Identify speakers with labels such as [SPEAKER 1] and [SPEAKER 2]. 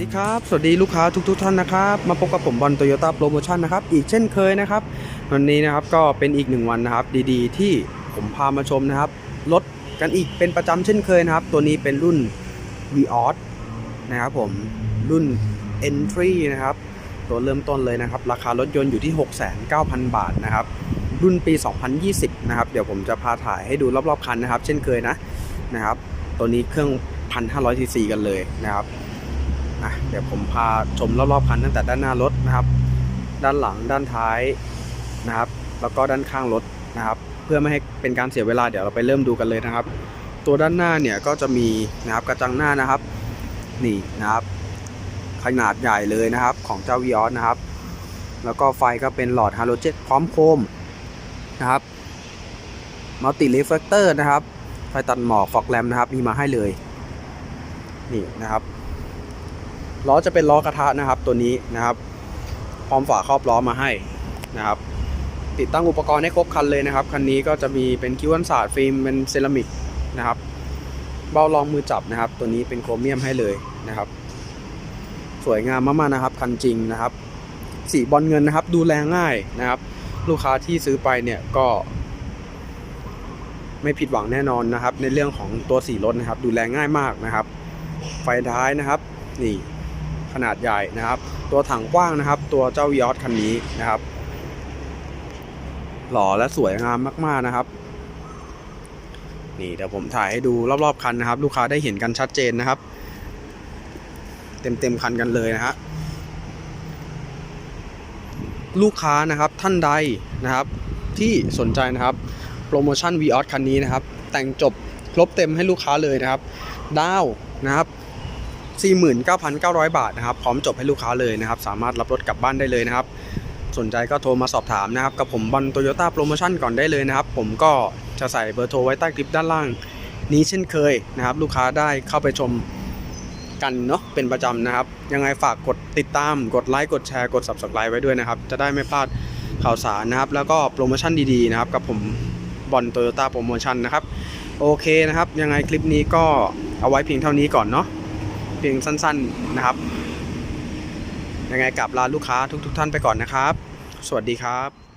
[SPEAKER 1] ดีครับ สวัสดีลูกค้าทุกๆท่านนะครับ มาพบกับผมบอลโตโยต้าโปรโมชั่นนะครับ อีกเช่นเคยนะครับ วันนี้นะครับก็เป็นอีกหนึ่งวันนะครับ ดีๆ ที่ผมพามาชมนะครับรถกันอีกเป็นประจำเช่นเคยนะครับ ตัวนี้เป็นรุ่น v ีออสนะครับผมรุ่น Entry นะครับ ตัวเริ่มต้นเลยนะครับ ราคารถยนต์อยู่ที่ 6,900 บาทนะครับ รุ่นปี 2020 นะครับ เดี๋ยวผมจะพาถ่ายให้ดูรอบๆคันนะครับ เช่นเคยนะนะครับ ตัวนี้เครื่อง 1,500ซีซีกันเลยนะครับ อะเดี๋ยวผมพาชมรอบๆคันตั้งแต่ด้านหน้ารถนะครับ ด้านหลังด้านท้ายนะครับ แล้วก็ด้านข้างรถนะครับ เพื่อไม่ให้เป็นการเสียเวลาเดี๋ยวเราไปเริ่มดูกันเลยนะครับ ตัวด้านหน้าเนี่ยก็จะมีนะครับกระจังหน้านะครับ นี่นะครับ ขนาดใหญ่เลยนะครับ ของเจ้าวีออสนะครับ แล้วก็ไฟก็เป็นหลอดฮาโลเจนพร้อมโคมนะครับมัลติเรฟเฟกเตอร์นะครับไฟตัดหมอกฟอกแรมนะครับมีมาให้เลย นี่นะครับ ล้อจะเป็นล้อกระทะนะครับ ตัวนี้นะครับ พร้อมฝาครอบล้อมาให้นะครับ ติดตั้งอุปกรณ์ให้ครบคันเลยนะครับคันนี้ก็จะมีเป็นคิ้วกันศาสตร์ฟิล์มเป็นเซรามิกนะครับ เบ้ารองมือจับนะครับ ตัวนี้เป็นโครเมียมให้เลยนะครับ สวยงามมากๆนะครับคันจริงนะครับ สีบอลเงินนะครับ ดูแลง่ายนะครับ ลูกค้าที่ซื้อไปเนี่ยก็ไม่ผิดหวังแน่นอนนะครับ ในเรื่องของตัวสีรถนะครับ ดูแลง่ายมากนะครับ ไฟท้ายนะครับ นี่ ขนาดใหญ่นะครับ ตัวถังกว้างนะครับ ตัวเจ้ายอดคันนี้นะครับ หล่อและสวยงามมาก ๆนะครับ นี่เดี๋ยวผมถ่ายให้ดูรอบๆคันนะครับ ลูกค้าได้เห็นกันชัดเจนนะครับ เต็มๆคันกันเลยนะฮะลูกค้านะครับท่านใดนะครับ ที่สนใจนะครับ โปรโมชั่น v ีออคันนี้นะครับ แต่งจบครบเต็มให้ลูกค้าเลยนะครับ ดาวนะครับ 49,900 บาทนะครับ พร้อมจบให้ลูกค้าเลยนะครับ สามารถรับรถกลับบ้านได้เลยนะครับ สนใจก็โทรมาสอบถามนะครับ กับผมบอลโตโยต้าโปรโมชั่นก่อนได้เลยนะครับ ผมก็จะใส่เบอร์โทรไว้ใต้คลิปด้านล่าง นี้เช่นเคยนะครับ ลูกค้าได้เข้าไปชมกันเนาะเป็นประจำนะครับ ยังไงฝากกดติดตาม กดไลค์กดแชร์กด subscribe ไว้ด้วยนะครับ จะได้ไม่พลาดข่าวสารนะครับ แล้วก็โปรโมชั่นดีๆนะครับ กับผมบอลโตโยต้าโปรโมชั่นนะครับ โอเคนะครับ ยังไงคลิปนี้ก็เอาไว้เพียงเท่านี้ก่อนเนาะ เพียงสั้น ๆนะครับ ยังไงกลับลาลูกค้าทุก ๆ ท่านไปก่อนนะครับ สวัสดีครับ